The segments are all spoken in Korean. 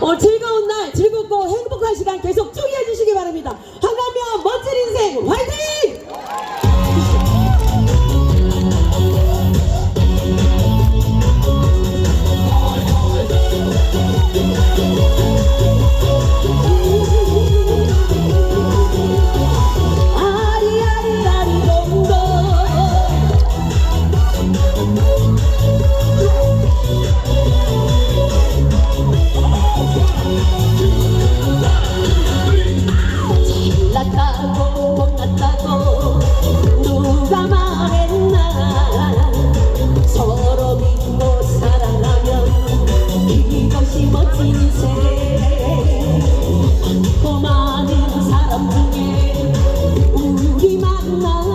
어, 즐거운 날, 즐겁고 행복한 시간 계속 쭉 이어주시기 바랍니다. 한가면 멋진 인생 화이팅! 못났다고 누가 말했나? 서로 믿고 사랑하면 이것이 멋진 인생. 많고 많은 사람 중에 우리 만남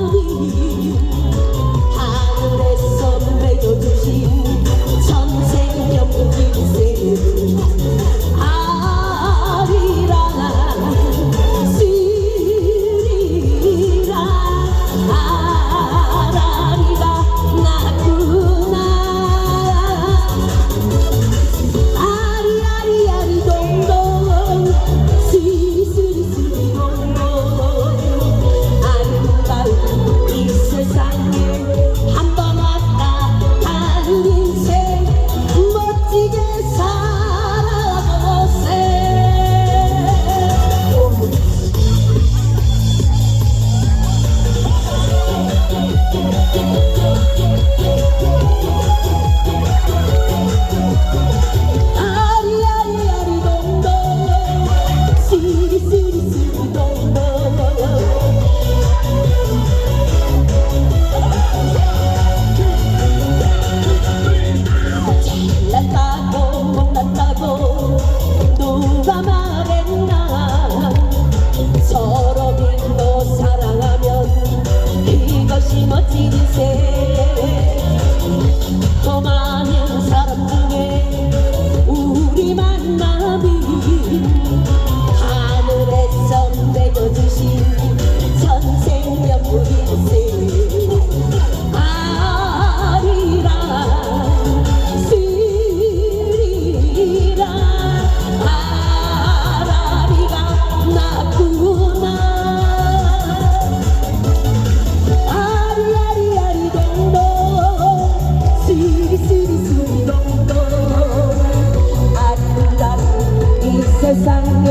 sang